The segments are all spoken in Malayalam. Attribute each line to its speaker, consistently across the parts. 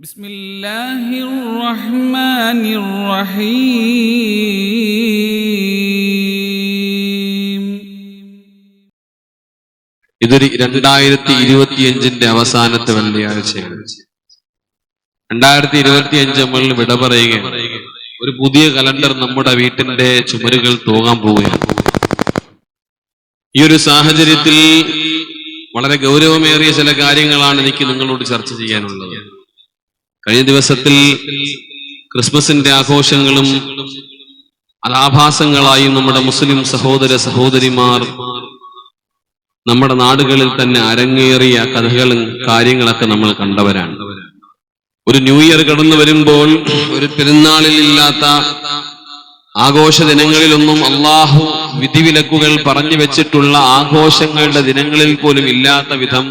Speaker 1: بسم الله الرحمن الرحيم
Speaker 2: ഇതൊരു രണ്ടായിരത്തി ഇരുപത്തിയഞ്ചിന്റെ അവസാനത്തെ വെള്ളിയാഴ്ചയാണ് രണ്ടായിരത്തി ഇരുപത്തിയഞ്ച് നമ്മൾ വിട പറയുകയാണ് ഒരു പുതിയ കലണ്ടർ നമ്മുടെ വീട്ടിന്റെ ചുമരുകൾ തൂങ്ങാൻ പോവുകയാണ് ഈ ഒരു സാഹചര്യത്തിൽ വളരെ ഗൗരവമേറിയ ചില കാര്യങ്ങളാണ് എനിക്ക് നിങ്ങളോട് ചർച്ച ചെയ്യാനുള്ളത് കഴിഞ്ഞ ദിവസത്തിൽ ക്രിസ്മസിന്റെ ആഘോഷങ്ങളും അലാഭാസങ്ങളായും നമ്മുടെ മുസ്ലിം സഹോദര സഹോദരിമാർ നമ്മുടെ നാടുകളിൽ തന്നെ അരങ്ങേറിയ കഥകളും കാര്യങ്ങളൊക്കെ നമ്മൾ കണ്ടവരാണ്. ഒരു ന്യൂ ഇയർ കടന്നു വരുമ്പോൾ ഒരു പെരുന്നാളിൽ ഇല്ലാത്ത ആഘോഷ ദിനങ്ങളിലൊന്നും അള്ളാഹു വിധിവിലക്കുകൾ പറഞ്ഞു വെച്ചിട്ടുള്ള ആഘോഷങ്ങളുടെ ദിനങ്ങളിൽ പോലും ഇല്ലാത്ത വിധം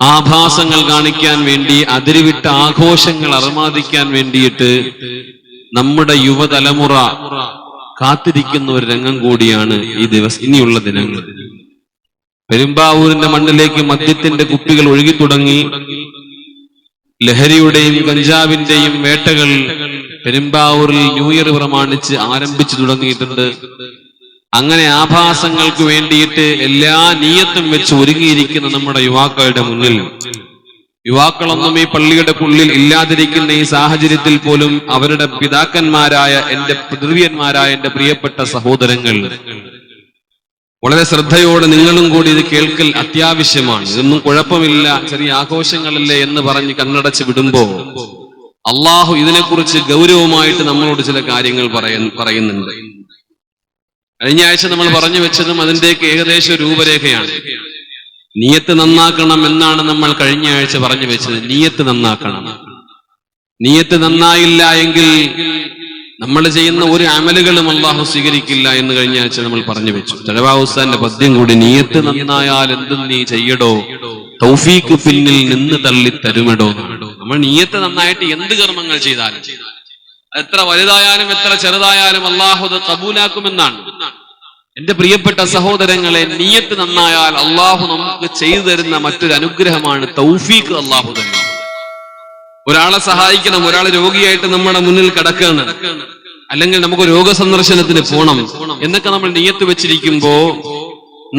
Speaker 2: ആഭാസങ്ങൾ കാണിക്കാൻ വേണ്ടി അതിരുവിട്ട ആഘോഷങ്ങൾ അർമാദിക്കാൻ വേണ്ടിയിട്ട് നമ്മുടെ യുവതലമുറ കാത്തിരിക്കുന്ന ഒരു രംഗം കൂടിയാണ് ഈ ദിവസം ഇനിയുള്ള ദിനങ്ങൾ. പെരുമ്പാവൂരിന്റെ മണ്ണിലേക്ക് മദ്യത്തിന്റെ കുപ്പികൾ ഒഴുകി തുടങ്ങി ലഹരിയുടെയും കഞ്ചാവിന്റെയും വേട്ടകൾ പെരുമ്പാവൂരിൽ ന്യൂ ഇയർ പ്രമാണിച്ച് ആരംഭിച്ചു തുടങ്ങിയിട്ടുണ്ട്. അങ്ങനെ ആഭാസങ്ങൾക്ക് വേണ്ടിയിട്ട് എല്ലാ നീയത്തും വെച്ച് ഒരുങ്ങിയിരിക്കുന്ന നമ്മുടെ യുവാക്കളുടെ മുന്നിൽ. യുവാക്കളൊന്നും ഈ പള്ളിയുടെ ഉള്ളിൽ ഇല്ലാതിരിക്കുന്ന ഈ സാഹചര്യത്തിൽ പോലും അവരുടെ പിതാക്കന്മാരായ എന്റെ പിതൃവ്യന്മാരായ എന്റെ പ്രിയപ്പെട്ട സഹോദരങ്ങൾ. വളരെ ശ്രദ്ധയോടെ നിങ്ങളും കൂടി ഇത് കേൾക്കൽ അത്യാവശ്യമാണ്. ഇതൊന്നും കുഴപ്പമില്ല. ചെറിയ ആഘോഷങ്ങളല്ലേ എന്ന് പറഞ്ഞ് കണ്ണടച്ച് വിടുമ്പോ അള്ളാഹു ഇതിനെക്കുറിച്ച് ഗൗരവമായിട്ട് നമ്മളോട് ചില കാര്യങ്ങൾ പറയുന്നുണ്ട്. കഴിഞ്ഞ ആഴ്ച നമ്മൾ പറഞ്ഞു വെച്ചതും അതിന്റെയൊക്കെ ഏകദേശ രൂപരേഖയാണ്. നീയത്ത് നന്നാക്കണം എന്നാണ് നമ്മൾ കഴിഞ്ഞ ആഴ്ച പറഞ്ഞു വെച്ചത്. നീയത്ത് നന്നാക്കണം. നീയത്ത് നന്നായില്ല എങ്കിൽ നമ്മൾ ചെയ്യുന്ന ഒരു അമലുകളും അള്ളാഹു സ്വീകരിക്കില്ല എന്ന് കഴിഞ്ഞ ആഴ്ച നമ്മൾ പറഞ്ഞു വെച്ചു. തലവാഹുസാന്റെ പദ്യം കൂടി നീയത്ത് നന്നായാൽ എന്തും നീ ചെയ്യടോ? തൗഫീക്ക് പിന്നിൽ നിന്ന് തള്ളി തരുമടോ? നമ്മൾ നീയത്ത് നന്നായിട്ട് എന്ത് കർമ്മങ്ങൾ ചെയ്താലും എത്ര വലുതായാലും എത്ര ചെറുതായാലും അള്ളാഹു അത് കബൂലാക്കുമെന്നാണ്. എന്റെ പ്രിയപ്പെട്ട സഹോദരങ്ങളെ നീയത്ത് നന്നായാൽ അള്ളാഹു നമുക്ക് ചെയ്തു തരുന്ന മറ്റൊരു അനുഗ്രഹമാണ് തൗഫീഖ് അള്ളാഹു തന്നെ. ഒരാളെ സഹായിക്കണം ഒരാൾ രോഗിയായിട്ട് നമ്മുടെ മുന്നിൽ കിടക്കുകയാണ് അല്ലെങ്കിൽ നമുക്ക് രോഗ സന്ദർശനത്തിന് പോണം. എന്നൊക്കെ നമ്മൾ നീയത്ത് വെച്ചിരിക്കുമ്പോ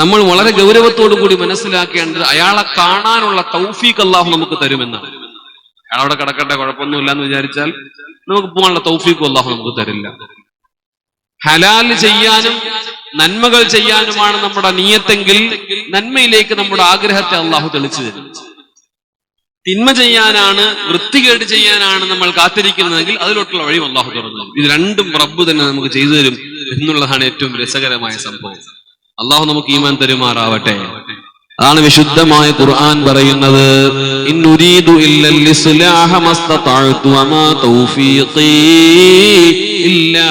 Speaker 2: നമ്മൾ വളരെ ഗൗരവത്തോടു കൂടി മനസ്സിലാക്കേണ്ടത് അയാളെ കാണാനുള്ള തൗഫീഖ് അള്ളാഹു നമുക്ക് തരുമെന്നാണ്. അയാളവിടെ കിടക്കട്ടെ കുഴപ്പമൊന്നുമില്ല എന്ന് വിചാരിച്ചാൽ നമുക്ക് പോകാനുള്ള തൗഫീഖ് അള്ളാഹു നമുക്ക് തരില്ല. ഹലാൽ ചെയ്യാനും നന്മകൾ ചെയ്യാനുമാണ് നമ്മുടെ നീയത്തെങ്കിൽ നന്മയിലേക്ക് നമ്മുടെ ആഗ്രഹത്തെ അള്ളാഹു തെളിച്ചു തരും. തിന്മ ചെയ്യാനാണ് വൃത്തികേട് ചെയ്യാനാണ് നമ്മൾ കാത്തിരിക്കുന്നതെങ്കിൽ അതിലോട്ടുള്ള വഴി അള്ളാഹു തുറന്നു ഇത് രണ്ടും റബ്ബ് തന്നെ നമുക്ക് ചെയ്തു തരും എന്നുള്ളതാണ് ഏറ്റവും രസകരമായ സംഭവം. അള്ളാഹു നമുക്ക് ഈമാൻ തരുമാറാവട്ടെ. അതാണ് വിശുദ്ധമായ ഖുർആൻ പറയുന്നത്. ഇന്നുരീദു ഇല്ലൽ ഇസ്ലാഹ മസ്തതഅതു വമാ തൗഫീഖി ഇല്ലാ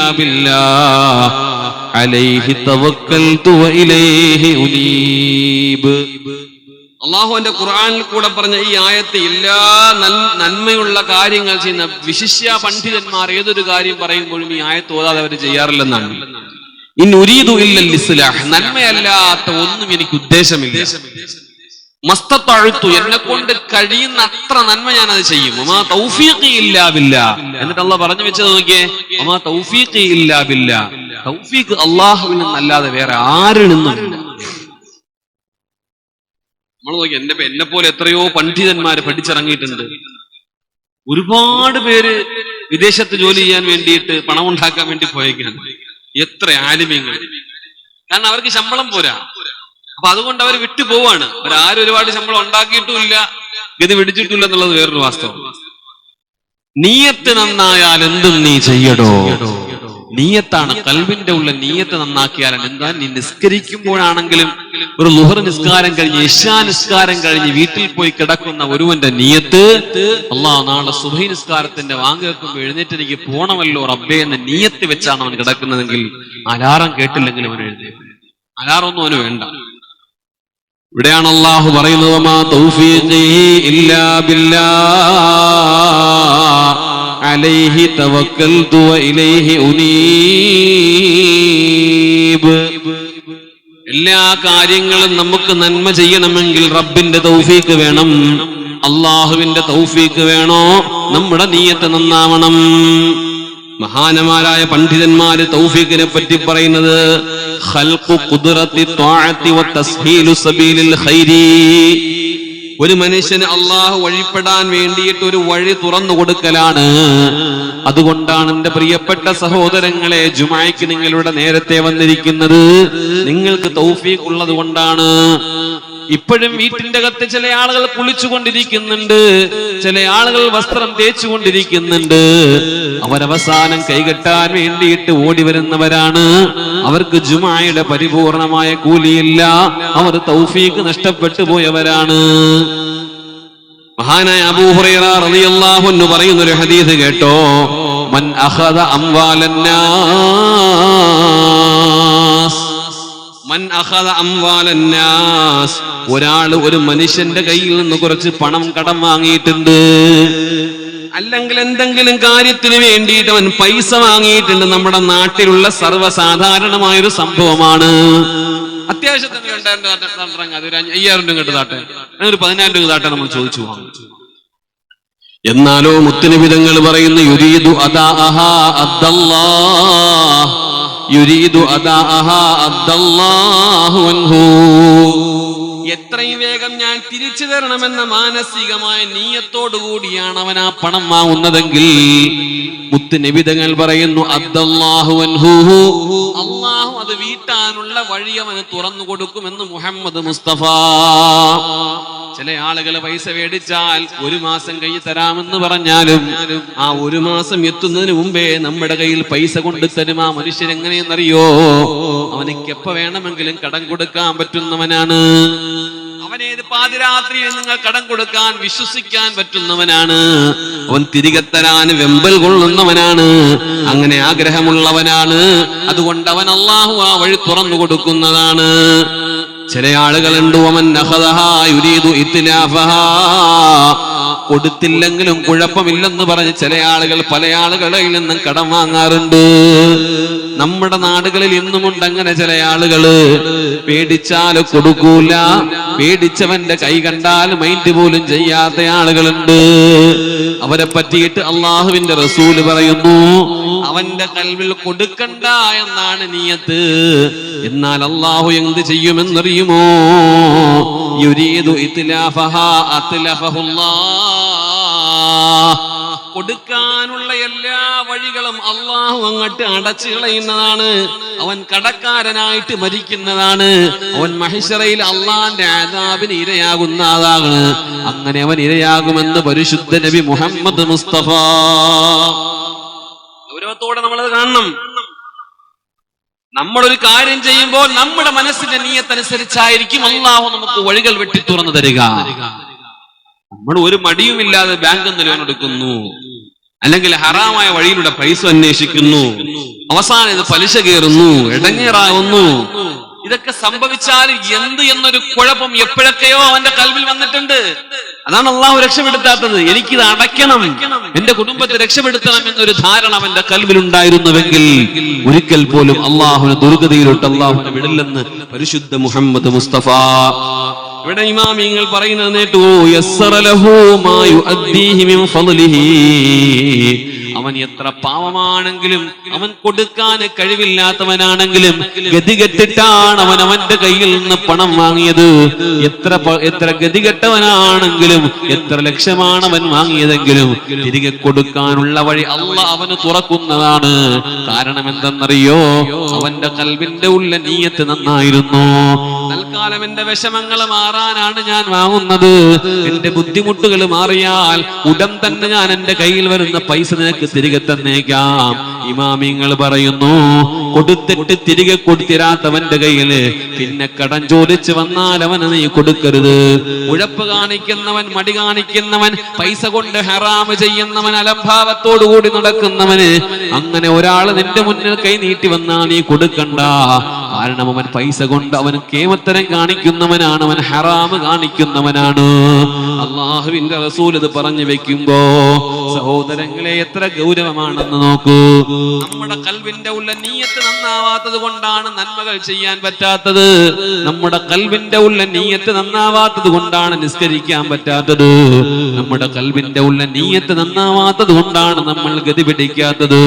Speaker 2: അലൈഹി തവക്കൽതു വഇലൈഹി അള്ളാഹുവിന്റെ ഖുർആനിൽ കൂടെ പറഞ്ഞ ഈ ആയത്ത് എല്ലാ നന്മയുള്ള കാര്യങ്ങൾ ചെയ്യുന്ന വിശിഷ്യ പണ്ഡിതന്മാർ ഏതൊരു കാര്യം പറയുമ്പോഴും ഈ ആയത്ത് ഓതാതെ അവർ ചെയ്യാറില്ലെന്നാണ്. നന്മയല്ലാത്ത ഒന്നും എനിക്ക് ഉദ്ദേശമില്ല. മസ്തത്തഴുത്തു എന്നെ കൊണ്ട് കഴിയുന്ന അത്ര നന്മ ഞാൻ അത് ചെയ്യും. അമാ തൗഫീഖി ഇല്ലാ ബില്ലാ. എന്നിട്ട് അള്ളാഹ് പറഞ്ഞു വെച്ചത് നോക്കിയേ. അമാ തൗഫീഖി ഇല്ലാ ബില്ലാ. തൗഫീഖ് അള്ളാഹുവിൽ നിന്നല്ലാതെ വേറെ ആരിൽ നിന്നും നമ്മൾ നോക്കി എന്റെ എന്നെ പോലെ എത്രയോ പണ്ഡിതന്മാര് പഠിച്ചിറങ്ങിയിട്ടുണ്ട്. ഒരുപാട് പേര് വിദേശത്ത് ജോലി ചെയ്യാൻ വേണ്ടിയിട്ട് പണം ഉണ്ടാക്കാൻ വേണ്ടി പോയേക്കാണ്. എത്ര ആലിമ്യങ്ങൾ. കാരണം അവർക്ക് ശമ്പളം പോരാ. അപ്പൊ അതുകൊണ്ട് അവർ വിട്ടു പോവാണ്. അവരാരും ഒരുപാട് ശമ്പളം ഉണ്ടാക്കിയിട്ടുമില്ല ഗതി പിടിച്ചിട്ടില്ല എന്നുള്ളത് വേറൊരു വാസ്തവം. നീയത്ത് നന്നായാൽ എന്തും നീ ചെയ്യടോ. നീയത്താണ് കൽവിന്റെ ഉള്ള നീയത്ത് നന്നാക്കിയാലാണ് എന്താ? നീ നിസ്കരിക്കുമ്പോഴാണെങ്കിലും ഒരു ലുഹർ നിസ്കാരം കഴിഞ്ഞ് ഇഷാ നിസ്കാരം കഴിഞ്ഞ് വീട്ടിൽ പോയി കിടക്കുന്ന ഒരുവന്റെ നീയത്ത് അള്ളാ നാളെ സുഭൈ നിസ്കാരത്തിന്റെ വാങ്ങുമ്പോൾ എഴുന്നേറ്റ് എനിക്ക് പോണമല്ലോ റബ്ബേ എന്ന നീയത്ത് വെച്ചാണ് അവൻ കിടക്കുന്നതെങ്കിൽ അലാറം കേട്ടില്ലെങ്കിൽ അവൻ എഴുതി അലാറം ഒന്നും അവന് വേണ്ട. ഇവിടെയാണ് അള്ളാഹു പറയുന്നത് "വമാ തൗഫീഖി ഇല്ലാ ബില്ലാഹ് അലൈഹി തവക്കൽതു വഇലൈഹി ഉനീബ്. എല്ലാ കാര്യങ്ങളും നമുക്ക് നന്മ ചെയ്യണമെങ്കിൽ റബ്ബിന്റെ തൗഫീക്ക് വേണം. അള്ളാഹുവിന്റെ തൗഫീക്ക് വേണോ? നമ്മുടെ നീയത്ത് നന്നാവണം. മഹാനമാരായ പണ്ഡിതന്മാര് തൗഫീഖിനെ പറ്റി പറയുന്നത് ഖൽഖു ഖുദ്റത്തി ത്വാഅത്തി വതസ്ഹീലു സബീലിൽ ഖൈരി. ഒരു മനുഷ്യന് അള്ളാഹു വഴിപ്പെടാൻ വേണ്ടിയിട്ട് ഒരു വഴി തുറന്നു കൊടുക്കലാണ്. അതുകൊണ്ടാണ് എന്റെ പ്രിയപ്പെട്ട സഹോദരങ്ങളെ ജുമായ്ക്ക് നിങ്ങളുടെ നേരത്തെ വന്നിരിക്കുന്നത്. നിങ്ങൾക്ക് തൗഫീഖ് ഉള്ളത് കൊണ്ടാണ് ഇപ്പോഴും വീട്ടിന്റെ അകത്ത് ചില ആളുകൾ കുളിച്ചുകൊണ്ടിരിക്കുന്നുണ്ട്. ചില ആളുകൾ വസ്ത്രം തേച്ചുകൊണ്ടിരിക്കുന്നുണ്ട്. അവരവസാനം കൈകെട്ടാൻ വേണ്ടിയിട്ട് ഓടി വരുന്നവരാണ്. അവർക്ക് ജുമായുടെ പരിപൂർണമായ കൂലിയില്ല. അവർ തൗഫീക്ക് നഷ്ടപ്പെട്ടു പോയവരാണ്. മഹാനായ അബൂ ഹുറൈറ റളിയല്ലാഹു അൻഹു പറയുന്ന ഒരു ഹദീസ് കേട്ടോ. മൻ അഖദ അംവാലന്നാസ് ഒരാൾ ഒരു മനുഷ്യന്റെ കയ്യിൽ നിന്ന് കുറച്ച് പണം കടം വാങ്ങിയിട്ടുണ്ട്. അല്ലെങ്കിൽ എന്തെങ്കിലും കാര്യത്തിന് വേണ്ടിയിട്ട് അവൻ പൈസ വാങ്ങിയിട്ടുണ്ട്. നമ്മുടെ നാട്ടിലുള്ള സർവസാധാരണമായൊരു സംഭവമാണ്. അത്യാവശ്യത്തിന് രണ്ടായിരം അത് ഒരു അയ്യായിരം രൂപ ഒരു പതിനായിരം രൂപ താട്ടെ നമ്മൾ ചോദിച്ചു വാങ്ങും എന്നാലോ മുത്തുനിബിതങ്ങൾ പറയുന്നു യുരീദു അദാഅഹാ അദ്ദല്ലാഹ് യുരീദു അദാഅഹാ അദ്ദല്ലാഹു അൻഹു എത്രയും വേഗം ഞാൻ തിരിച്ചു തരണമെന്ന മാനസികമായ നീയത്തോടുകൂടിയാണ് അവൻ ആ പണം വാങ്ങുന്നതെങ്കിൽ. മുത്തുനിബിതങ്ങൾ പറയുന്നു അള്ളാഹു അത് വീട്ടാനുള്ള വഴി അവന് തുറന്നു കൊടുക്കുമെന്ന് മുഹമ്മദ് മുസ്തഫ. ചില ആളുകൾ പൈസ മേടിച്ചാൽ ഒരു മാസം കൈ തരാമെന്ന് പറഞ്ഞാലും ആ ഒരു മാസം എത്തുന്നതിന് മുമ്പേ നമ്മുടെ കയ്യിൽ പൈസ കൊണ്ട് തരും. ആ മനുഷ്യൻ എങ്ങനെയെന്നറിയോ? അവനിക്ക് വേണമെങ്കിലും കടം കൊടുക്കാൻ പറ്റുന്നവനാണ്. അവനേത് പാതിരാത്രിയിൽ നിങ്ങൾ കടം കൊടുക്കാൻ വിശ്വസിക്കാൻ പറ്റുന്നവനാണ്. അവൻ തിരികെ തരാൻ വെമ്പൽ കൊള്ളുന്നവനാണ്. അങ്ങനെ ആഗ്രഹമുള്ളവനാണ്. അതുകൊണ്ട് അവൻ അള്ളാഹു ആ വഴി തുറന്നു കൊടുക്കുന്നതാണ്. ചില ആളുകളുണ്ട് അവൻ. കൊടുത്തില്ലെങ്കിലും കുഴപ്പമില്ലെന്ന് പറഞ്ഞ് ചില ആളുകൾ പല ആളുകളിൽ നിന്നും കടം വാങ്ങാറുണ്ട്. നമ്മുടെ നാടുകളിൽ ഇന്നുമുണ്ട് അങ്ങനെ ചില ആളുകൾ. പേടിച്ചാൽ കൊടുക്കൂല. പേടിച്ചവന്റെ കൈ കണ്ടാൽ മൈൻഡ് പോലും ചെയ്യാത്ത ആളുകളുണ്ട്. അവരെ പറ്റിയിട്ട് അള്ളാഹുവിന്റെ റസൂൽ പറയുന്നു അവന്റെ കൽവിൽ കൊടുക്കണ്ട എന്നാണ് നീയത്ത്. എന്നാൽ അള്ളാഹു എന്ത് ചെയ്യുമെന്നറിയുമോ? യുരീദു ഇത്ലാഫഹാ അത്ലഫഹുല്ലാഹ് കൊടുക്കാനുള്ള എല്ലാ വഴികളും അള്ളാഹു അങ്ങട്ട് അടച്ചു കളയുന്നതാണ്. അവൻ കടക്കാരനായിട്ട് മരിക്കുന്നതാണ്. അവൻ മഹിഷറയിൽ അള്ളാന്റെ ആദാബിന് ഇരയാകുന്നതാണ് അങ്ങനെ അവൻ ഇരയാകുമെന്ന് പരിശുദ്ധ നബി മുഹമ്മദ് മുസ്തഫ. ഗൗരവത്തോടെ നമ്മളത് കാണണം. നമ്മളൊരു കാര്യം ചെയ്യുമ്പോൾ നമ്മുടെ മനസ്സിന്റെ നീയത്തനുസരിച്ചായിരിക്കും അള്ളാഹു നമുക്ക് വഴികൾ വെട്ടി തുറന്നു തരിക. നമ്മൾ ഒരു മടിയുമില്ലാതെ ബാങ്ക് ലോൺ എടുക്കുന്നു? അല്ലെങ്കിൽ ഹറാമായ വഴിയിലൂടെ പൈസ അന്വേഷിക്കുന്നു. അവസാനം ഇത് പലിശ കയറുന്നു ഇടങ്ങേറാവുന്നു ഇതൊക്കെ സംഭവിച്ചാൽ എന്ത് എന്നൊരു കുഴപ്പം എപ്പോഴൊക്കെയോ അവന്റെ കൽവിൽ വന്നിട്ടുണ്ട്. അതാണ് അള്ളാഹു രക്ഷപ്പെടുത്താത്തത്. എനിക്കിത് അടയ്ക്കണം. എന്റെ കുടുംബത്തെ രക്ഷപ്പെടുത്തണം എന്നൊരു ധാരണ അവന്റെ കൽവിൽ ഉണ്ടായിരുന്നുവെങ്കിൽ ഒരിക്കൽ പോലും അള്ളാഹുവിനെ ദുർഗതിയിലോട്ട് അള്ളാഹുനെ വിടില്ലെന്ന് പരിശുദ്ധ മുഹമ്മദ് മുസ്തഫ ഇവിടെ ഇമാമിങ്ങൾ പറയുന്നത് നേട്ടു മിൻ അവൻ എത്ര പാവമാണെങ്കിലും അവൻ കൊടുക്കാൻ കഴിവില്ലാത്തവനാണെങ്കിലും ഗതികെട്ടിട്ടാണ് അവൻ അവന്റെ കയ്യിൽ നിന്ന് പണം വാങ്ങിയത്. എത്ര എത്ര ഗതികെട്ടവനാണെങ്കിലും എത്ര ലക്ഷമാണ് അവൻ വാങ്ങിയതെങ്കിലും തിരികെ കൊടുക്കാനുള്ള വഴി അല്ല അവന് തുറക്കുന്നതാണ്. കാരണം എന്തെന്നറിയോ? അവന്റെ കൽവിന്റെ ഉള്ള നീയത്ത് നന്നായിരുന്നു. തൽക്കാലം എന്റെ വിഷമങ്ങൾ മാറാനാണ് ഞാൻ വാങ്ങുന്നത്. എന്റെ ബുദ്ധിമുട്ടുകൾ മാറിയാൽ ഉടൻ തന്നെ ഞാൻ എന്റെ കയ്യിൽ വരുന്ന പൈസ നിനക്ക് തിരികെ തന്നേക്കാം. ഇമാമിങ്ങൾ പറയുന്നു കൊടുത്തിട്ട് തിരികെ കൊടുത്തിരാത്തവന്റെ കയ്യിൽ പിന്നെ കടം ചോദിച്ചു വന്നാൽ അവന് നീ കൊടുക്കരുത്. ഉഴപ്പ് കാണിക്കുന്നവൻ മടി കാണിക്കുന്നവൻ പൈസ കൊണ്ട് ഹറാമ് ചെയ്യുന്നവൻ അലംഭാവത്തോടു കൂടി നടക്കുന്നവന് അങ്ങനെ ഒരാൾ നിന്റെ മുന്നിൽ കൈ നീട്ടി വന്നാൽ നീ കൊടുക്കണ്ട. കാരണം അവൻ പൈസ കൊണ്ട് അവൻ കേമത്തരം കാണിക്കുന്നവനാണ് അവൻ ഹറാമ് കാണിക്കുന്നവനാണ്. അള്ളാഹുവിന്റെ റസൂൽ ഇത് പറഞ്ഞു വെക്കുമ്പോ സഹോദരങ്ങളെ എത്ര ഗൗരവമാണെന്ന് നോക്കൂ. നമ്മുടെ കൽവിന്റെ ഉള്ള നീയത്ത് നന്നാവാത്തത് കൊണ്ടാണ് നന്മകൾ ചെയ്യാൻ പറ്റാത്തത്. നമ്മുടെ കൽവിന്റെ ഉള്ള നീയത്ത് നന്നാവാത്തത് കൊണ്ടാണ് നിസ്കരിക്കാൻ പറ്റാത്തത്. നമ്മുടെ കൽവിന്റെ ഉള്ള നീയത്ത് നന്നാവാത്തത് കൊണ്ടാണ് നമ്മൾ ഗതി പിടിക്കാത്തത്.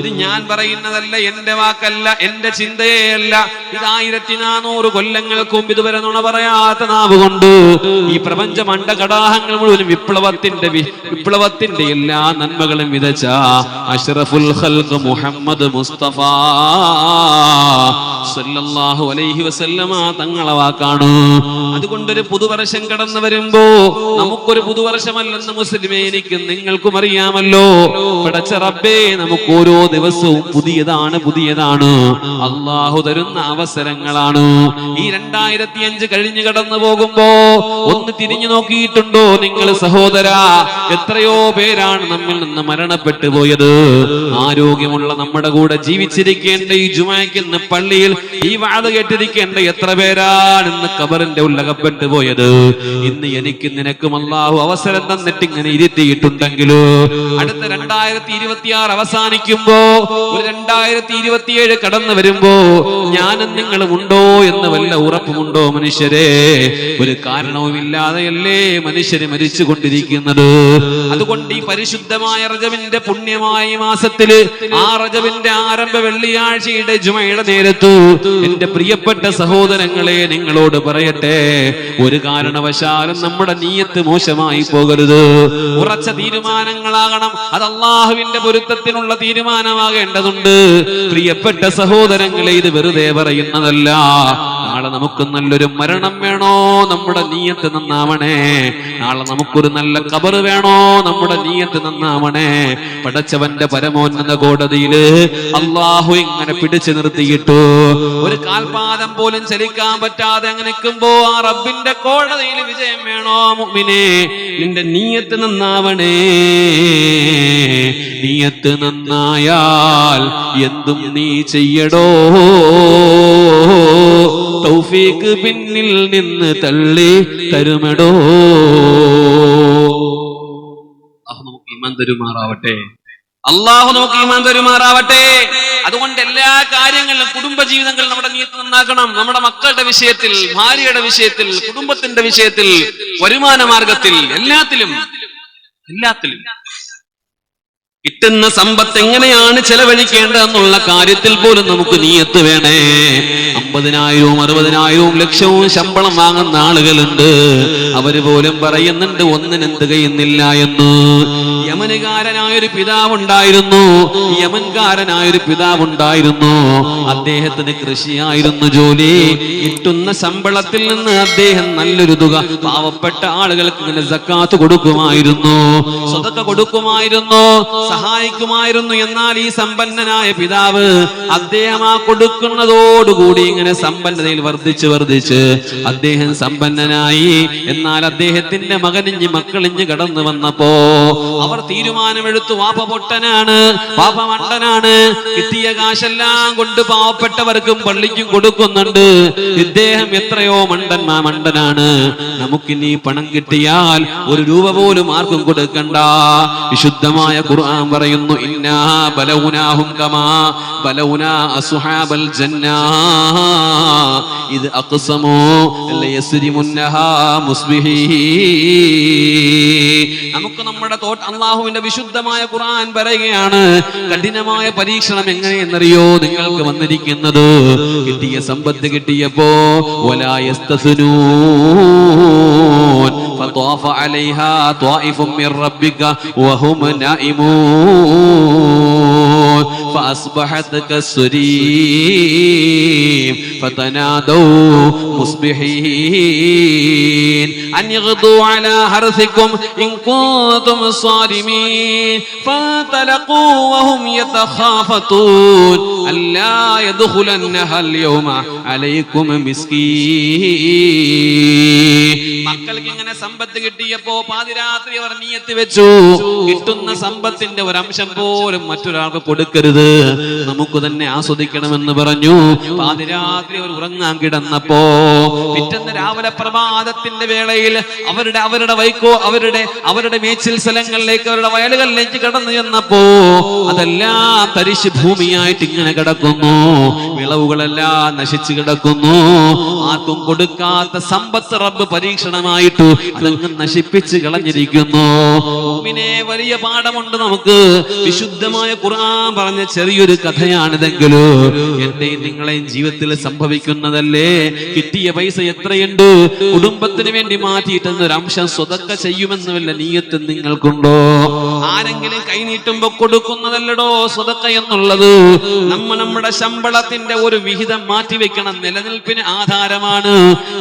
Speaker 2: ഇത് ഞാൻ പറയുന്നതല്ല എന്റെ വാക്കല്ല എന്റെ ചിന്തയല്ല. ഇത് ആയിരത്തി നാനൂറ് കൊല്ലങ്ങൾക്ക് മുമ്പ് ഇതുവരെ നുണ പറയാത്ത നാവ് കൊണ്ട് ഈ പ്രപഞ്ച മണ്ഡകടാഹങ്ങൾ മുഴുവൻ വിപ്ലവത്തിന്റെ വിപ്ലവത്തിന്റെ എല്ലാ നന്മകളും വിതച്ച അഷ്റഫുൽ ഖൽഖ് മുഹമ്മദ് മുസ്തഫ സല്ലല്ലാഹു അലൈഹി വസല്ലമ തങ്ങളെ വാക്കാണ്. അതുകൊണ്ടൊരു പുതുവർഷം കടന്നു വരുമ്പോ നമുക്കൊരു പുതുവർഷമല്ലെന്ന് മുസ്ലിമേ എനിക്കും നിങ്ങൾക്കും അറിയാമല്ലോ. പടച്ച റബ്ബേ നമുക്ക് ഓരോ ദിവസവും പുതിയതാണ് പുതിയതാണ്. അള്ളാഹു തരുന്ന അവസരങ്ങളാണ്. ഈ രണ്ടായിരത്തി അഞ്ച് കഴിഞ്ഞു കടന്നു പോകുമ്പോ ഒന്ന് തിരിഞ്ഞു നോക്കിയിട്ടുണ്ടോ നിങ്ങൾ സഹോദര? എത്രയോ പേരാണ് നമ്മിൽ നിന്ന് മരണപ്പെട്ടു പോയത് ആരോഗ്യമുള്ള നമ്മുടെ കൂടെ ജീവിച്ചിരിക്കേണ്ട ഈ ജുമാക്കുന്ന പള്ളിയിൽ ഈ വാത കേട്ടിരിക്കേണ്ട എത്ര പേരാണെന്ന് കബറിന്റെ ഉള്ളകപ്പെട്ടു പോയത്. ഇന്ന് എനിക്ക് നിനക്കും അള്ളാഹു അവസരം തന്നിട്ട് ഇങ്ങനെ ഇരുത്തിയിട്ടുണ്ടെങ്കിലോ? അടുത്ത രണ്ടായിരത്തി ഇരുപത്തിയാറ് അവസാനിക്കുമ്പോ ഒരു രണ്ടായിരത്തി ഇരുപത്തിയേഴ് കടന്നു വരുമ്പോ ഞാനും നിങ്ങളും ഉണ്ടോ എന്ന് വല്ല ഉറപ്പുമുണ്ടോ മനുഷ്യരെ? ഒരു കാരണവുമില്ലാതെയല്ലേ മനുഷ്യര് മരിച്ചു കൊണ്ടിരിക്കുന്നത് അതുകൊണ്ട് ഈ പരിശുദ്ധമായ റജവിന്റെ പുണ്യമായ മാസത്തിൽ ആ റജവിന്റെ ആരംഭ വെള്ളിയാഴ്ചയുടെ ജുമയുടെ നേരത്തു എന്റെ പ്രിയപ്പെട്ട സഹോദരങ്ങളെ നിങ്ങളോട് പറയട്ടെ. ഒരു കാരണവശാലും നമ്മുടെ നീയത്ത് മോശമായി പോകരുത്. ഉറച്ച തീരുമാനങ്ങളാകണം. അത് അള്ളാഹുവിന്റെ പൊരുത്തത്തിനുള്ള തീരുമാനമാകേണ്ടതുണ്ട്. പ്രിയപ്പെട്ട സഹോദരങ്ങളെ ഇത് വെറുതെ പറയുന്നതല്ല. നാളെ നമുക്ക് നല്ലൊരു മരണം വേണോ? നമ്മുടെ നീയത്ത് നന്നാവണേ. നാളെ നമുക്കൊരു നല്ല കബർ വേണോ? നമ്മുടെ നീയത്ത് നന്നാവണേ. പടച്ചവന്റെ പരമോന്നത കോടതിയിൽ അള്ളാഹു ഇങ്ങനെ പിടിച്ചു നിർത്തിയിട്ടു. ഒരു കാൽപാദം പോലും ചലിക്കാൻ പറ്റാതെ അങ്ങനെ നിൽക്കുമ്പോ ആ റബ്ബിന്റെ കോടതിയിൽ വിജയം വേണോ മുമ്പിനെ നിന്റെ നീയത്ത് നന്നാവണേ. നീയത്ത് നന്നായാൽ എന്തും നീ ചെയ്യടോ. തൗഫീക്ക് പിന്നിൽ നിന്ന് തള്ളി തരുമടോ. നമുക്ക് ഈമാൻ തരുമാറാവട്ടെ. അള്ളാഹു നമുക്ക് ഈമാൻ തരുമാറാവട്ടെ. അതുകൊണ്ട് എല്ലാ കാര്യങ്ങളിലും കുടുംബ ജീവിതങ്ങൾ നമ്മുടെ നീത്ത് നന്നാക്കണം. നമ്മുടെ മക്കളുടെ വിഷയത്തിൽ ഭാര്യയുടെ വിഷയത്തിൽ കുടുംബത്തിന്റെ വിഷയത്തിൽ വരുമാന മാർഗത്തിൽ എല്ലാത്തിലും എല്ലാത്തിലും. കിട്ടുന്ന സമ്പത്ത് എങ്ങനെയാണ് ചെലവഴിക്കേണ്ടതെന്നുള്ള കാര്യത്തിൽ പോലും നമുക്ക് നീയത്ത് വേണേ. അമ്പതിനായിരവും അറുപതിനായിരവും ലക്ഷവും ശമ്പളം വാങ്ങുന്ന ആളുകളുണ്ട്. അവർ പോലും പറയുന്നുണ്ട് ഒന്നിനെന്ത് കയ്യുന്നില്ല എന്ന്. യമനുകാരനായൊരു പിതാവുണ്ടായിരുന്നു. യമൻകാരനായൊരു പിതാവുണ്ടായിരുന്നു. അദ്ദേഹത്തിന് കൃഷിയായിരുന്നു ജോലി. കിട്ടുന്ന ശമ്പളത്തിൽ നിന്ന് അദ്ദേഹം നല്ലൊരു തുക പാവപ്പെട്ട ആളുകൾക്ക് ഇങ്ങനെ സക്കാത്ത് കൊടുക്കുമായിരുന്നു. സ്വതക്ക കൊടുക്കുമായിരുന്നു. സഹായിക്കുമായിരുന്നു എന്നാൽ ഈ സമ്പന്നനായ പിതാവ് അദ്ദേഹം ആ കൊടുക്കുന്നതോടുകൂടി ഇങ്ങനെ സമ്പന്നതയിൽ വർദ്ധിച്ച് വർദ്ധിച്ച് അദ്ദേഹം സമ്പന്നനായി. എന്നാൽ അദ്ദേഹത്തിന്റെ മകനിഞ്ഞ് മക്കളിഞ്ഞ് കടന്നു വന്നപ്പോ അവർ തീരുമാനമെടുത്തു. വാപ്പ പൊട്ടനാണ് വാപ്പ മണ്ടനാണ് കിട്ടിയ കാശെല്ലാം കൊണ്ട് പാവപ്പെട്ടവർക്കും പള്ളിക്കും കൊടുക്കുന്നുണ്ട്. ഇദ്ദേഹം എത്രയോ മണ്ടൻ മാ മണ്ടനാണ്. നമുക്കിനി പണം കിട്ടിയാൽ ഒരു രൂപ പോലും ആർക്കും കൊടുക്കണ്ട. വിശുദ്ധമായ ഖുർആൻ പറയുന്നു ഇന്നാ ബലൗനാഹും കമാ ബലൗനാ അസ്ഹാബൽ ജന്നാ. ഇത് അഖ്സമു ലയസ്രിമുന്നഹാ മുസ്ബിഹി. നമുക്ക് നമ്മുടെ തോട്ട് അള്ളാഹുവിന്റെ വിശുദ്ധമായ ഖുർആൻ പറയുകയാണ് കഠിനമായ പരീക്ഷണം എങ്ങനെയെന്നറിയോ നിങ്ങൾക്ക് വന്നിരിക്കുന്നത്? കിട്ടിയ സമ്പത്ത് കിട്ടിയപ്പോ വലായസ്തസ്നൂൻ فطاف عليها طائف من ربك وهم نائمون. فأصبحت كالسريم فتنادوا مصبحين أن يغضوا على حرثكم إن كنتم صارمين فانطلقوا وهم يتخافتون ألا يدخلنها اليوم عليكم مسكين മക്കൾക്ക് ഇങ്ങനെ സമ്പത്ത് കിട്ടിയപ്പോ പാതിരാത്രി അവർ നീയത്ത് വെച്ചു കിട്ടുന്ന സമ്പത്തിന്റെ ഒരംശം പോലും മറ്റൊരാൾക്ക് കൊടുക്കരുത് കൊടുക്കരുത് നമുക്ക് തന്നെ ആസ്വദിക്കണമെന്ന് പറഞ്ഞു. പാതിരാത്രി അവർ ഉറങ്ങാൻ കിടന്നപ്പോ പിറ്റന്ന് രാവിലെ പ്രഭാതത്തിന്റെ വേളയിൽ അവരുടെ അവരുടെ വൈക്കോ അവരുടെ അവരുടെ മേച്ചിൽ സ്ഥലങ്ങളിലേക്ക് അവരുടെ വയലുകളിലേക്ക് കടന്നു ചെന്നപ്പോ അതെല്ലാം തരിശ് ഭൂമിയായിട്ട് ഇങ്ങനെ കിടക്കുന്നു. വിളവുകളെല്ലാം നശിച്ചു കിടക്കുന്നു. ആർക്കും കൊടുക്കാത്ത സമ്പത്ത് റബ്ബ് പരീക്ഷണമായിട്ട് നശിപ്പിച്ച് കളഞ്ഞിരിക്കുന്നു. വലിയ പാഠമുണ്ട് നമുക്ക്. വിശുദ്ധമായ ഖുർആൻ പറഞ്ഞ ചെറിയൊരു കഥയാണിതെങ്കിലോ? എന്റെയും നിങ്ങളെയും ജീവിതത്തിൽ സംഭവിക്കുന്നതല്ലേ? കിട്ടിയ പൈസ എത്രയുണ്ട്? കുടുംബത്തിന് വേണ്ടി മാറ്റിയിട്ടെന്ന് ഒരു അംശം സ്വതക്ക ചെയ്യുമെന്ന് വല്ല നീയത്ത് നിങ്ങൾക്കുണ്ടോ? ആരെങ്കിലും കൈനീട്ടുമ്പോ കൊടുക്കുന്നതല്ലടോ സ്വതക്ക എന്നുള്ളത്. നമ്മ നമ്മുടെ ശമ്പളത്തിന്റെ ഒരു വിഹിതം മാറ്റിവെക്കണം. നിലനിൽപ്പിന് ആധാരമാണ്.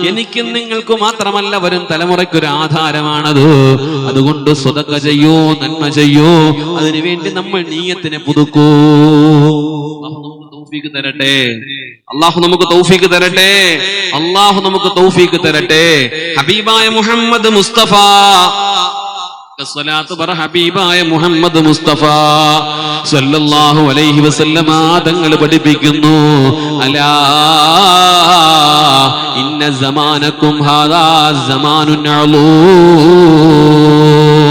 Speaker 2: എനിക്കും നിങ്ങൾക്ക് മാത്രമല്ല വരും തലമുറയ്ക്കൊരു ആധാരമാണത്. അതുകൊണ്ട് സ്വതക്ക ചെയ്യോ നന്മ ചെയ്യോ? അതിനുവേണ്ടി നമ്മൾ നീയത്തിനെ പുതുക്കൂ. തൗഫീക്ക് തരട്ടെ. അള്ളാഹു നമുക്ക് തൗഫീക്ക് തരട്ടെ. അള്ളാഹു നമുക്ക് തൗഫീക്ക് തരട്ടെ. ഹബീബായ മുഹമ്മദ് മുസ്തഫ. ഹബീബായ മുഹമ്മദ് മുസ്തഫ. സല്ലല്ലാഹു അലൈഹി വസല്ലമ തങ്ങൾ പഠിപ്പിക്കുന്നു. അലാ ഇന്ന സമാനക്കും ഹാദാ സമാനുൻ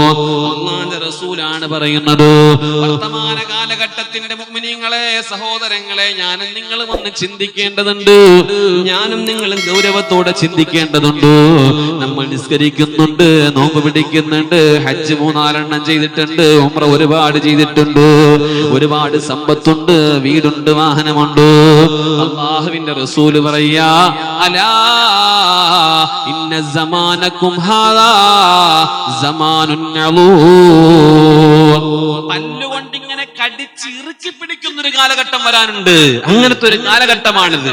Speaker 2: അള്ളാന്റെ റസൂലാണ് പറയുന്നത്. വർത്തമാന കാലഘട്ടത്തിന്റെ മുഗ്മിനീങ്ങളെ സഹോദരങ്ങളെ ഞാനും നിങ്ങളും ഒന്ന് ചിന്തിക്കേണ്ടതുണ്ട്. ഞാനും നിങ്ങളും ഗൗരവത്തോടെ ചിന്തിക്കേണ്ടതുണ്ട്. നമ്മൾ നിസ്കരിക്കുന്നുണ്ട് നോമ്പ് പിടിക്കുന്നുണ്ട് ഹജ്ജ് മൂന്നാലെണ്ണം ചെയ്തിട്ടുണ്ട് ഉമ്ര ഒരുപാട് ചെയ്തിട്ടുണ്ട്. ഒരുപാട് സമ്പത്തുണ്ട് വീടുണ്ട് വാഹനമുണ്ട്. അള്ളാഹുവിന്റെ റസൂൽ പറയാ അലാ ഇന്ന സമാനക്കും ഹാദാ സമാനുൻ പല്ലുകൊണ്ട് ഇറുക്കി പിടിക്കുന്ന ഒരു കാലഘട്ടം വരാനുണ്ട്. അങ്ങനത്തെ ഒരു കാലഘട്ടമാണിത്.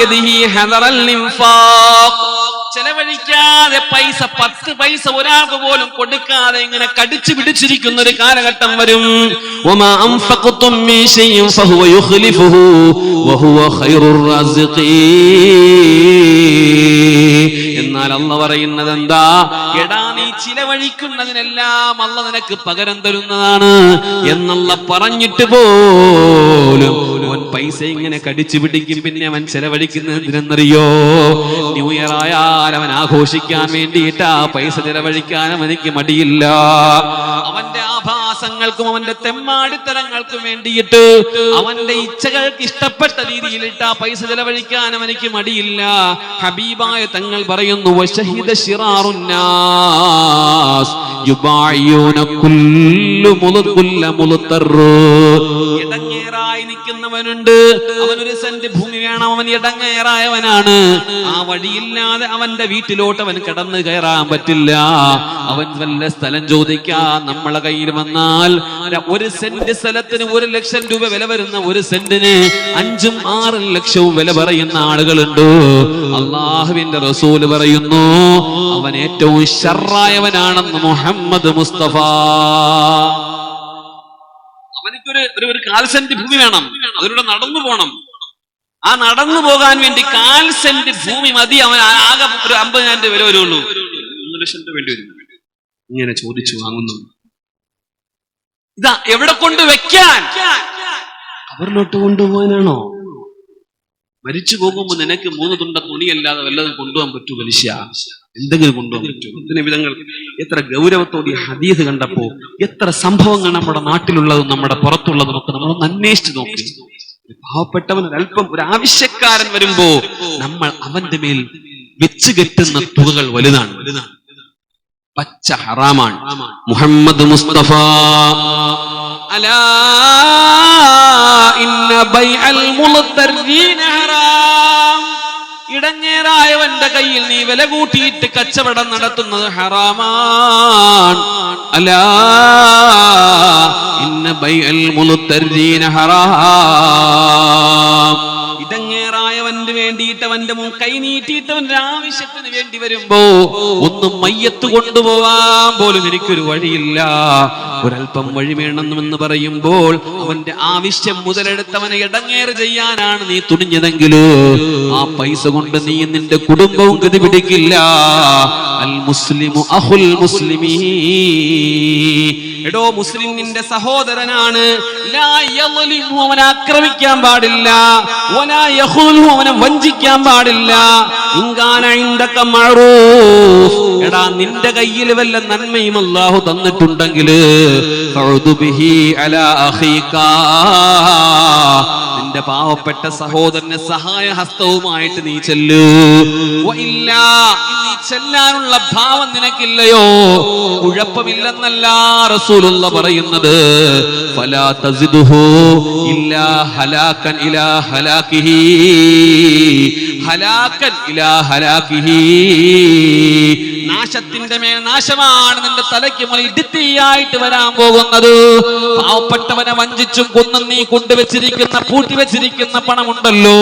Speaker 2: യദിഹി ഹദറൽ ഇൻഫാഖ് ചെലവഴിക്കാതെ പൈസ പത്ത് പൈസ ഒരാൾക്ക് പോലും കൊടുക്കാതെ ഇങ്ങനെ കടിച്ചു പിടിച്ചിരിക്കുന്ന ഒരു കാലഘട്ടം വരും. എന്നാൽ അന്ന് പറയുന്നത് എന്താ എടാ ചിലവഴിക്കുന്നതിനെല്ലാം അല്ല നിനക്ക് പകരം തരുന്നതാണ് എന്നുള്ള പറഞ്ഞിട്ട് പോലും അവൻ പൈസ ഇങ്ങനെ കടിച്ചു പിടിക്കും പിന്നെ അവൻ ചെലവഴിക്കുന്നതിനെന്നറിയോ ന്യൂ ഇയർ ആയാൽ അവൻ ആഘോഷിക്കാൻ വേണ്ടിയിട്ടാ പൈസ ചെലവഴിക്കാൻ അവനിക്ക് മടിയില്ല. അവന്റെ ആഭാസങ്ങൾക്കും അവന്റെ തെമ്മാടിത്തരങ്ങൾക്കും വേണ്ടിയിട്ട് അവന്റെ ഇച്ഛകൾക്ക് ഇഷ്ടപ്പെട്ട രീതിയിലിട്ട് ആ പൈസ ചെലവഴിക്കാൻ അവനിക്ക് മടിയില്ല. ഹബീബായ തങ്ങൾ പറയുന്നു ഇടങ്ങേറായി നിൽക്കുന്നവനുണ്ട്. അവനൊരു സെന്റ് ഭൂമി വേണം അവൻ ഇടങ്ങേറായവനാണ്. ആ വഴിയില്ലാതെ അവന്റെ വീട്ടിലോട്ട് അവൻ കടന്നു കയറാൻ പറ്റില്ല. അവൻ വല്ല സ്ഥലം ചോദിക്കാൻ നമ്മളെ കയ്യിൽ വന്നാൽ ഒരു സെന്റ് സ്ഥലത്തിന് ഒരു ലക്ഷം രൂപ വില വരുന്ന ഒരു സെന്റിന് അഞ്ചും ആറും ലക്ഷവും വില പറയുന്ന ആളുകളുണ്ട്? അള്ളാഹുവിന്റെ റസൂൽ പറയുന്നു അവൻ ഏറ്റവും ഷർറായവനാണെന്ന് മുഹമ്മദ് മുസ്തഫ. അവനിക്കൊരു ഒരു കാൽ സെന്റ് ഭൂമി വേണം അതിലൂടെ നടന്നു പോകണം ആ നടന്നു പോകാൻ വേണ്ടി കാൽ സെന്റ് ഭൂമി മതി അവൻ ആകെ ഒരു അമ്പതിനായിരം രൂപ വില വരുള്ളൂ. മൂന്ന് ലക്ഷം രൂപ വേണ്ടി വരും. ഇങ്ങനെ ചോദിച്ചു വാങ്ങുന്നു. ഇതാ എവിടെ കൊണ്ട് വെക്കാൻ? അവരിലോട്ട് കൊണ്ടുപോകാനാണോ? മരിച്ചു പോകുമ്പോ നിനക്ക് മൂന്ന് തുണ്ട തുണിയല്ലാതെ വല്ലതും കൊണ്ടുപോകാൻ പറ്റൂ മനുഷ്യ. എന്തെങ്കിലും കൊണ്ടുപോകാൻ പറ്റൂ. ഇതിന് വിധങ്ങൾ എത്ര ഗൗരവത്തോടെ ഹദീസ് കണ്ടപ്പോ എത്ര സംഭവങ്ങൾ നമ്മുടെ നാട്ടിലുള്ളതും നമ്മുടെ പുറത്തുള്ളതും ഒക്കെ നമ്മളൊന്ന് അന്വേഷിച്ചു നോക്കി. പാവപ്പെട്ടവൻ ഒരല്പം ഒരു ആവശ്യക്കാരൻ വരുമ്പോ നമ്മൾ അവന്റെ മേൽ വെച്ച് കെട്ടുന്ന തുകകൾ വലുതാണ് വലുതാണ്. പച്ച ഹറാമാണ്. മുഹമ്മദ് മുസ്തഫ. അലാ ഇന്ന ബൈഅൽ ഹറാം. കയ്യിൽ നീ വില കൂട്ടിയിട്ട് കച്ചവടം നടത്തുന്നത് ഹറാമാണ്. അലാ ഇന്ന ബൈഅൽ ഹറാം. പ്രായവന് വേണ്ടിയിട്ട് അവന്റെ കൈ നീട്ടിയിട്ട് ആവശ്യത്തിന് വേണ്ടി വരുമ്പോ ഒന്നും മയ്യത്ത് കൊണ്ടുപോവാൻ പോലും എനിക്കൊരു വഴിയില്ല. ഒരല്പം വഴി വേണമെന്ന് പറയുമ്പോൾ അവന്റെ ആവശ്യം മുതലെടുത്തവനെ ഇടങ്ങേറ് ചെയ്യാനാണ് നീ തുണിഞ്ഞതെങ്കിൽ ആ പൈസ കൊണ്ട് നീ നിന്റെ കുടുംബവും ഗതി പിടിക്കില്ല. അൽ മുസ്ലിമു അഹുൽ മുസ്ലിമീ എടോ മുസ്ലിം നിന്റെ സഹോദരനാണ്. അവനെ ആക്രമിക്കാൻ പാടില്ല. യഖുൽഹു, അവനെ വഞ്ചിക്കാൻ പാടില്ല. എടാ നിന്റെ കയ്യിൽ വല്ല നന്മയും അല്ലാഹു തന്നിട്ടുണ്ടെങ്കിൽ. നിന്റെ പാവപ്പെട്ട സഹോദരന് സഹായ ഹസ്തവുമായിട്ട് നീ ചെല്ലു. ഇല്ല നീ ചെല്ലാനുള്ള ഭാവം നിനക്കില്ലയോ? കുഴപ്പമില്ലെന്നല്ല റസൂലുള്ള പറയുന്നത്. ഫലാ തസിദുഹു ഇല്ലാ ഹലാക്കൻ ഇലാ ഹലാക്കിഹി. ഹലാക്കൻ ഇലാ ഹലാക്കിഹി. നാശത്തിന്റെ മേൽ നാശമാണ് നിന്റെ തലയ്ക്ക് മുകളിൽ ഇടുത്തിയായിട്ട് വരാൻ പോകുന്നത്. പാവപ്പെട്ടവനെ വഞ്ചിച്ചും കൊന്നും നീ കൊണ്ടുവച്ചിരിക്കുന്ന പൂട്ടിവെച്ചിരിക്കുന്ന പണമുണ്ടല്ലോ.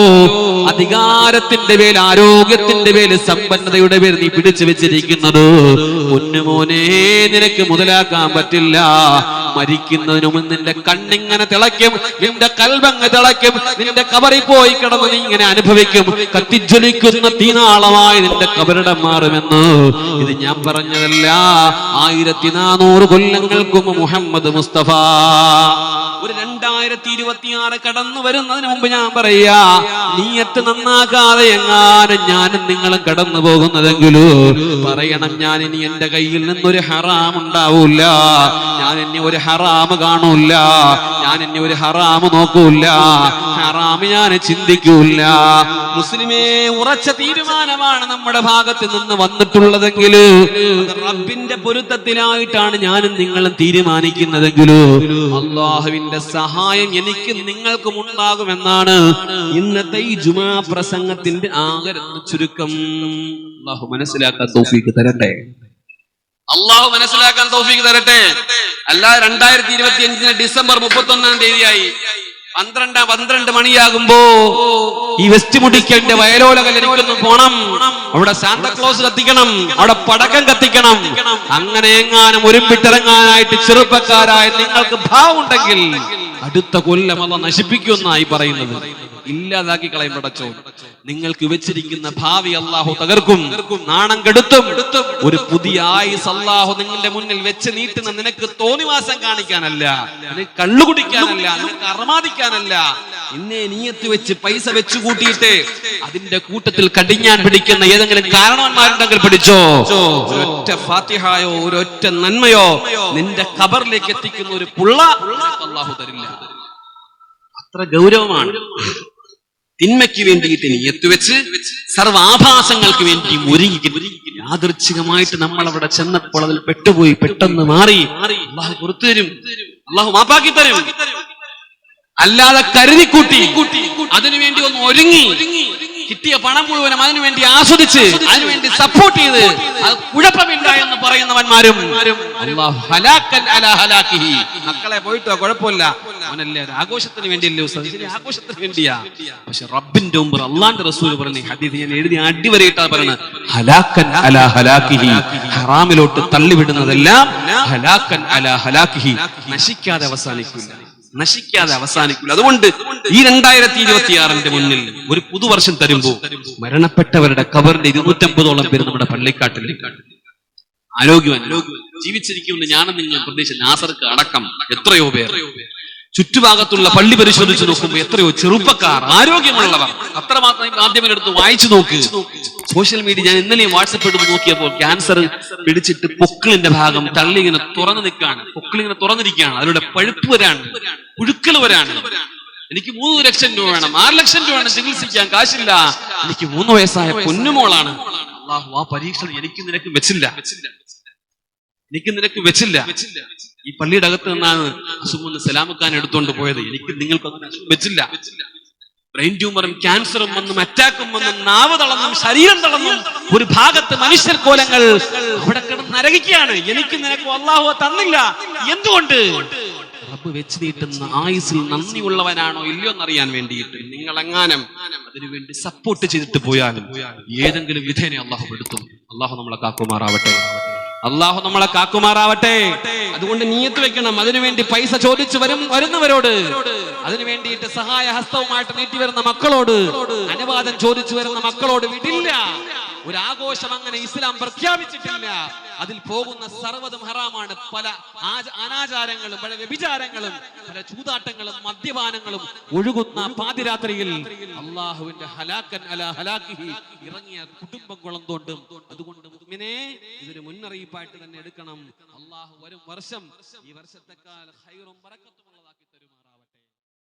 Speaker 2: അധികാരത്തിന്റെ പേര് ആരോഗ്യത്തിന്റെ പേര് സമ്പന്നതയുടെ പേര് നീ പിടിച്ചു വെച്ചിരിക്കുന്നത്. പൊന്നുമോനെ നിനക്ക് മുതലാക്കാൻ പറ്റില്ല. മരിക്കുന്നതിന് മുമ്പ് നിന്റെ കണ്ണിങ്ങനെ തിളയ്ക്കും നിന്റെ കൽബങ്ങ് തിളയ്ക്കും നിന്റെ കബറിൽ പോയി കിടന്ന് നീ ഇങ്ങനെ അനുഭവിക്കും. കത്തിജ്വലിക്കുന്ന തീനാളമായി നിന്റെ കബരിടം മാറുമെന്ന്. ഇത് ഞാൻ പറഞ്ഞതല്ല. ആയിരത്തി നാനൂറ് കൊല്ലങ്ങൾക്ക് മുഹമ്മദ് മുസ്തഫ. ഒരു രണ്ടായിരത്തി ഇരുപത്തിയാറ് കടന്നു വരുന്നതിന് മുമ്പ് ഞാൻ പറയാ നീയത്ത് നന്നാക്കാതെ എങ്ങാനും ഞാനും നിങ്ങളും കടന്നു പോകുന്നതെങ്കിലോ? പറയണം ഞാൻ ഇനി എന്റെ കയ്യിൽ നിന്നൊരു ഹറാം ഉണ്ടാവൂല ഞാൻ ഇനി ഒരു ഹറാം കാണൂല ഞാൻ ഇനി ഒരു ഹറാം നോക്കൂല ഹറാം ഞാൻ ചിന്തിക്കൂല മുസ്ലിമേ ഉറച്ച തീരുമാനമാണ് നമ്മുടെ ഭാഗത്ത് നിന്ന് വന്നിട്ടുള്ളതെങ്കിൽ റബ്ബിന്റെ പൊരുത്തത്തിലായിട്ടാണ് ഞാനും നിങ്ങളും തീരുമാനിക്കുന്നതെങ്കിൽ അള്ളാഹുവിന്റെ സഹായം എനിക്കും നിങ്ങൾക്കും ഉണ്ടാകുമെന്നാണ് ഇന്നത്തെ ഈ ജുമാ പ്രസംഗത്തിന്റെ ആകെ ചുരുക്കം. അള്ളാഹു മനസ്സിലാക്കാൻ തോഫിക്ക് തരട്ടെ. അള്ളാഹു മനസ്സിലാക്കാൻ തോഫിക്ക് തരട്ടെ. അല്ല രണ്ടായിരത്തി ഇരുപത്തി അഞ്ചിന് ഡിസംബർ മുപ്പത്തി ഒന്നാം തീയതിയായി. പന്ത്രണ്ടാം പന്ത്രണ്ട് മണിയാകുമ്പോ ഈ വെസ്റ്റ് മുടിക്കലിന്റെ വയലോലകൾ എനിക്കൊന്ന് പോണം. അവിടെ സാന്താക്ലോസ് കത്തിക്കണം. അവിടെ പടക്കം കത്തിക്കണം. അങ്ങനെ എങ്ങാനും ഒരുമ്പിട്ടിറങ്ങാനായിട്ട് ചെറുപ്പക്കാരായ നിങ്ങൾക്ക് ഭാവമുണ്ടെങ്കിൽ അടുത്ത കൊല്ലം അത് നശിപ്പിക്കുമെന്നായി പറയുന്നത്. ഇല്ലാതാക്കി കളയും പടച്ചോ നിങ്ങൾക്ക് വെച്ചിരിക്കുന്ന ഭാവി അള്ളാഹു തകർക്കും. നാണം കെടുത്തും. ഒരു പുതിയ ആയുസ് അള്ളാഹു നിങ്ങളുടെ മുന്നിൽ വെച്ച് നീട്ടുന്ന നിനക്ക് തോന്നിവാസം കാണിക്കാനല്ല. നിനക്ക് കള്ളു കുടിക്കാനല്ല നിനക്ക് അറമാദിക്കാനല്ല. ഇന്നേ നീയത്ത് വെച്ച് പൈസ വെച്ചു കൂട്ടിയിട്ട് അതിന്റെ കൂട്ടത്തിൽ കടിഞ്ഞാൻ പിടിക്കുന്ന ഏതെങ്കിലും കാരണവന്മാരുണ്ടെങ്കിൽ പിടിച്ചോ? ഒരൊറ്റ ഫാത്തിഹായോ ഒരൊറ്റ നന്മയോ നിന്റെ ഖബറിലേക്ക് എത്തിക്കുന്ന ഒരു പുള്ള അള്ളാഹു തരില്ല. അത്ര ഗൗരവമാണ്. തിന്മയ്ക്ക് വേണ്ടിയിട്ട് നീയത്ത് വെച്ച് സർവാഭാസങ്ങൾക്ക് വേണ്ടി ഒരുങ്ങി യാദൃച്ഛികമായിട്ട് നമ്മൾ അവിടെ ചെന്നപ്പോൾ അതിൽ പെട്ടുപോയി പെട്ടെന്ന് മാറി. അള്ളാഹു പുറത്തു തരും. അള്ളാഹു മാപ്പാക്കി തരും. അതിനുവേണ്ടി ഒന്ന് ഒരുങ്ങി. കിട്ടിയ പണം മുഴുവനും അതിനുവേണ്ടി ആസ്വദിച്ച് അതിനുവേണ്ടി സപ്പോർട്ട് ചെയ്ത് അത് കുഴപ്പമില്ല എന്ന് പറയുന്നവന്മാരും. മക്കളെ പോയിട്ടോ? കുഴപ്പമില്ല. അവനല്ലേ ഒരു ആഘോഷത്തിന് വേണ്ടിയല്ലേ ഉസ്താദ്? ആഘോഷത്തിന് വേണ്ടിയാ. പക്ഷെ റബ്ബിന്റെ മുമ്പ് അള്ളാന്റെ റസൂൽ പറഞ്ഞ ഞാൻ എഴുതി അടിവരയിട്ടാ പറയുന്നത് ഹലാക്കൻ അലാ ഹലാക്കിഹി. ഹറാമിലോട്ട് തള്ളിവിടുന്നതെല്ലാം ഹലാക്കൻ അലാ ഹലാക്കിഹി. നശിക്കാതെ അവസാനിക്കില്ല. നശിക്കാതെ അവസാനിക്കില്ല അതുകൊണ്ട് ഈ രണ്ടായിരത്തി ഇരുപത്തി ആറിന്റെ മുന്നിൽ ഒരു പുതുവർഷം തരുമ്പോ മരണപ്പെട്ടവരുടെ കവറിന്റെ ഇരുന്നൂറ്റമ്പതോളം പേര് നമ്മുടെ പള്ളിക്കാട്ടിൽ ആരോഗ്യവാൻ ജീവിച്ചിരിക്കുമെന്ന് ഞാനും നിങ്ങൾ പ്രതീക്ഷ നാസർക്ക് അടക്കം എത്രയോ പേർ. ചുറ്റുഭാഗത്തുള്ള പള്ളി പരിശോധിച്ച് നോക്കുമ്പോൾ എത്രയോ ചെറുപ്പക്കാർ ആരോഗ്യമുള്ളവർ. അത്രമാത്രം ആദ്യം എടുത്ത് വായിച്ചു നോക്ക്. സോഷ്യൽ മീഡിയ ഞാൻ ഇന്നലെയും വാട്സപ്പ് എടുത്ത് നോക്കിയപ്പോൾ ക്യാൻസർ പിടിച്ചിട്ട് പൊക്കിളിന്റെ ഭാഗം തള്ളി ഇങ്ങനെ തുറന്നു നിൽക്കുകയാണ്. പൊക്കിളിങ്ങനെ തുറന്നിരിക്കുകയാണ്. അതിലൂടെ പഴുപ്പ് വരാണ്. പുഴുക്കൾ വരാണ്. എനിക്ക് മൂന്ന് ലക്ഷം രൂപ വേണം. ആറ് ലക്ഷം രൂപ വേണം ചികിത്സിക്കാൻ. കാശില്ല. എനിക്ക് മൂന്ന് വയസ്സായ പൊന്നുമോളാണ് അള്ളാഹു ആ പരീക്ഷ എനിക്ക് നിനക്ക് വെച്ചില്ല. എനിക്ക് നിനക്ക് വെച്ചില്ല. ഈ പള്ളിയുടെ അകത്ത് നിന്നാണ് അസുഖം സലാമുക്കാൻ എടുത്തുകൊണ്ട് പോയത്. എനിക്ക് നിങ്ങൾക്ക് വെച്ചില്ല. ബ്രെയിൻ ട്യൂമറും ക്യാൻസറും വന്നും അറ്റാക്കും വന്നും നാവ് തളർന്നും ശരീരം തളർന്നും ഒരു ഭാഗത്ത് മനുഷ്യർ കോലങ്ങൾ അവിടെ കിടന്ന് നരകിക്കുകയാണ്. എനിക്ക് നിനക്ക് അള്ളാഹു തന്നില്ല. എന്തുകൊണ്ട്? റബ്ബ് വെച്ച് നീട്ടുന്ന ആയുസിൽ നന്ദിയുള്ളവനാണോ ഇല്ലയോ എന്നറിയാൻ വേണ്ടിയിട്ട്. നിങ്ങൾ എങ്ങാനും അതിനുവേണ്ടി സപ്പോർട്ട് ചെയ്തിട്ട് പോയാലും ഏതെങ്കിലും വിധേനെ അള്ളാഹു എടുത്തും അള്ളാഹു നമ്മളെ കാക്കുമാറാവട്ടെ. അള്ളാഹു നമ്മളെ കാക്കുമാറാവട്ടെ. അതുകൊണ്ട് നീയത്ത് വെക്കണം. അതിനുവേണ്ടി പൈസ ചോദിച്ചു വരും വരുന്നവരോട്. അതിനു വേണ്ടിയിട്ട് സഹായ ഹസ്തവുമായിട്ട് നീട്ടി വരുന്ന മക്കളോട് അനുവാദം ചോദിച്ചു വരുന്ന മക്കളോട് വിടില്ല. ഒരു ആഘോഷം അങ്ങനെ ഇസ്ലാം പ്രഖ്യാപിച്ചിട്ടില്ല. അതിൽ പോകുന്ന സർവതും ഹറാമാണ്. പല അനാചാരങ്ങളും പല വ്യഭിചാരങ്ങളും പല ചൂതാട്ടങ്ങളും മദ്യപാനങ്ങളും ഒഴുകുന്ന പാതിരാത്രിയിൽ അള്ളാഹുവിന്റെ ഹലാക്കൻ അല ഹലാക്കിഹി ഇറങ്ങിയ കുടുംബം കുളം തോണ്ടും അതുകൊണ്ട് ഇതൊരു മുന്നറിയിപ്പായിട്ട് തന്നെ എടുക്കണം. അള്ളാഹു വരും വർഷം ഈ വർഷത്തെക്കാൾ ഹൈറും